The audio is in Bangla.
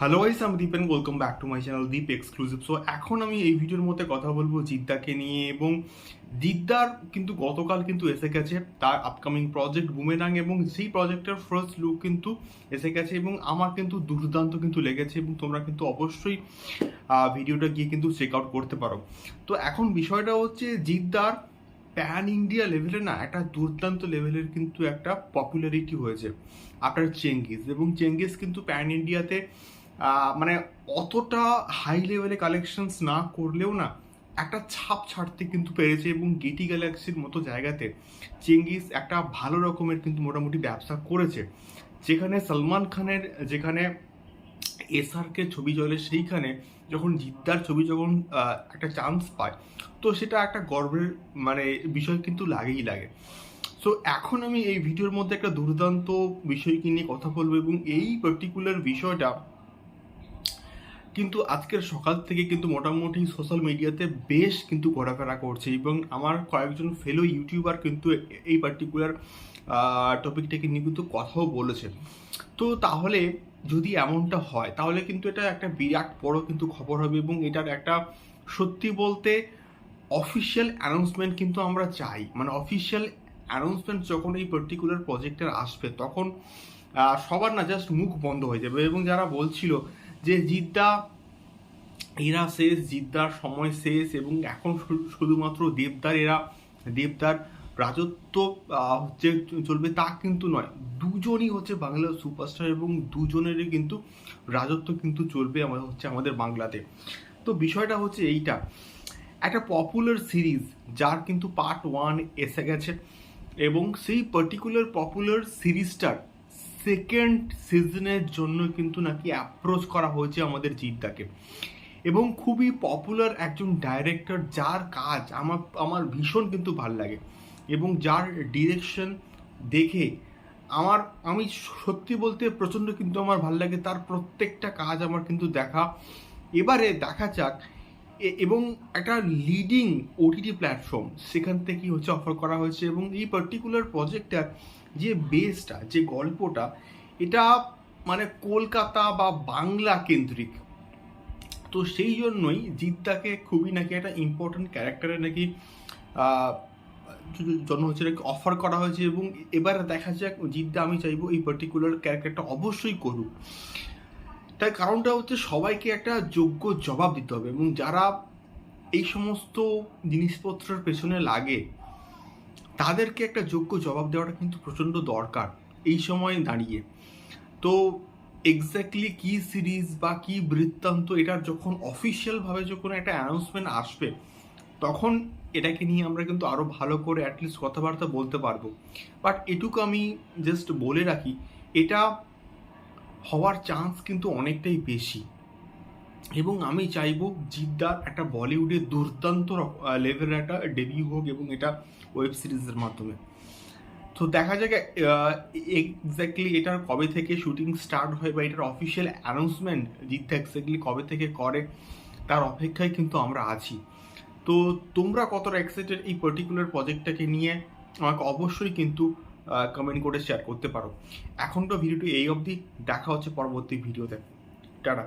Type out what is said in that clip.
হ্যালো গাইস আমি Dipen welcome back to my channel Deep exclusive so এখন আমি এই ভিডিওর মধ্যে কথা বলব জিদ্দাকে নিয়ে এবং জিদ্দার কিন্তু গতকাল কিন্তু এসে গেছে তার আপকামিং প্রজেক্ট বুমেরাং এবং সেই প্রজেক্টের ফার্স্ট লুক কিন্তু এসে গেছে এবং আমার কিন্তু দুর্দান্ত কিন্তু লেগেছে এবং তোমরা কিন্তু অবশ্যই ভিডিওটা গিয়ে কিন্তু চেক আউট করতে পারো। তো এখন বিষয়টা হচ্ছে জিদ্দার প্যান ইন্ডিয়া লেভেলে না একটা দুর্দান্ত লেভেলের কিন্তু একটা পপুলারিটি হয়েছে আফটার চেঙ্গিস এবং চেঙ্গিস কিন্তু প্যান ইন্ডিয়াতে মানে অতটা হাই লেভেলে কালেকশনস না করলেও না, একটা ছাপ ছাড়তে কিন্তু পেরেছে এবং গেটি গ্যালাক্সির মতো জায়গাতে চেঙ্গিস একটা ভালো রকমের কিন্তু মোটামুটি ব্যবসা করেছে। যেখানে সলমান খানের, যেখানে এসআরকে ছবি চলে সেইখানে যখন জিদ্দার ছবি যখন একটা চান্স পায়, তো সেটা একটা গর্বের মানে বিষয় কিন্তু লাগেই লাগে। সো এখন আমি এই ভিডিওর মধ্যে একটা দুর্দান্ত বিষয়কে নিয়ে কথা বলব এবং এই পার্টিকুলার বিষয়টা কিন্তু আজকের সকাল থেকে কিন্তু মোটামুটি সোশ্যাল মিডিয়াতে বেশ কিন্তু ঘোরাফেরা করছে এবং আমার কয়েকজন ফেলো ইউটিউবার কিন্তু এই পার্টিকুলার টপিকটাকে নিয়ে কিন্তু কথাও বলেছে। তো তাহলে যদি এমনটা হয়, তাহলে কিন্তু এটা একটা বিরাট বড় কিন্তু খবর হবে এবং এটার একটা সত্যি বলতে অফিসিয়াল অ্যানাউন্সমেন্ট কিন্তু আমরা চাই। মানে অফিসিয়াল অ্যানাউন্সমেন্ট যখন এই পার্টিকুলার প্রজেক্টের আসবে, তখন সবার না জাস্ট মুখ বন্ধ হয়ে যাবে এবং যারা বলছিল যে জিদ্দা এরা শেষ জিদ্দার সময় শেষ এবং এখন শুধুমাত্র দেবদার, এরা দেবদার রাজত্ব হচ্ছে চলবে তা কিন্তু নয়। দুজনই হচ্ছে বাংলার সুপারস্টার এবং দুজনেরই কিন্তু রাজত্ব কিন্তু চলবে আমাদের হচ্ছে আমাদের বাংলাতে। তো বিষয়টা হচ্ছে এইটা। একটা পপুলার সিরিজ যার কিন্তু পার্ট ওয়ান এসে গেছে এবং সেই পার্টিকুলার পপুলার সিরিজটার সেকেন্ড সিজনের জন্য কিন্তু নাকি অ্যাপ্রোচ করা হয়েছে আমাদের জিদ্দাকে এবং খুবই পপুলার একজন ডাইরেক্টর যার কাজ আমার আমার ভীষণ কিন্তু ভালো লাগে। এবং যার ডিরেকশন দেখে আমার, আমি সত্যি বলতে প্রচণ্ড কিন্তু আমার ভালো লাগে। তার প্রত্যেকটা কাজ আমার কিন্তু দেখা। এবারে দেখা যাক এবং একটা লিডিং ওটিটি প্ল্যাটফর্ম সেখান থেকে হচ্ছে অফার করা হয়েছে এবং এই পার্টিকুলার প্রজেক্টটার যে বেসটা যে গল্পটা, এটা মানে কলকাতা বা বাংলা কেন্দ্রিক। তো সেই জন্যই জিদ্দাকে খুবই নাকি একটা ইম্পর্টেন্ট ক্যারেক্টারে নাকি জন্য হচ্ছে নাকি অফার করা হয়েছে এবং এবারে দেখা যাক জিদ্দা আমি চাইব এই পার্টিকুলার ক্যারেক্টারটা অবশ্যই করুক। তার কারণটা হচ্ছে সবাইকে একটা যোগ্য জবাব দিতে হবে এবং যারা এই সমস্ত জিনিসপত্রের পেছনে লাগে, তাদেরকে একটা যোগ্য জবাব দেওয়াটা কিন্তু প্রচণ্ড দরকার এই সময় দাঁড়িয়ে। তো এক্স্যাক্টলি কি সিরিজ বা কি বৃত্তান্ত এটার যখন অফিসিয়ালভাবে যখন একটা অ্যানাউন্সমেন্ট আসবে, তখন এটাকে নিয়ে আমরা কিন্তু আরও ভালো করে অ্যাটলিস্ট কথাবার্তা বলতে পারব। বাট এটুকু আমি জাস্ট বলে রাখি, এটা হওয়ার চান্স কিন্তু অনেকটাই বেশি। এবং আমি চাইব জিদ্দার একটা বলিউডে দুর্দান্ত লেভেলের একটা ডেবিউ হোক এবং এটা ওয়েব সিরিজের মাধ্যমে। তো দেখা যাক এক্স্যাক্টলি এটার কবে থেকে শুটিং স্টার্ট হয় বা এটার অফিসিয়াল অ্যানাউন্সমেন্ট জিদ্দা এক্স্যাক্টলি কবে থেকে করে, তার অপেক্ষায় কিন্তু আমরা আছি। তো তোমরা কতটা এক্সাইটেড এই পার্টিকুলার প্রজেক্টটাকে নিয়ে? আমাকে অবশ্যই কিন্তু কমেন্ট করে শেয়ার করতে পারো। এখন তো ভিডিওটি এই অবধি। দেখা হচ্ছে পরবর্তী ভিডিওতে টাটা।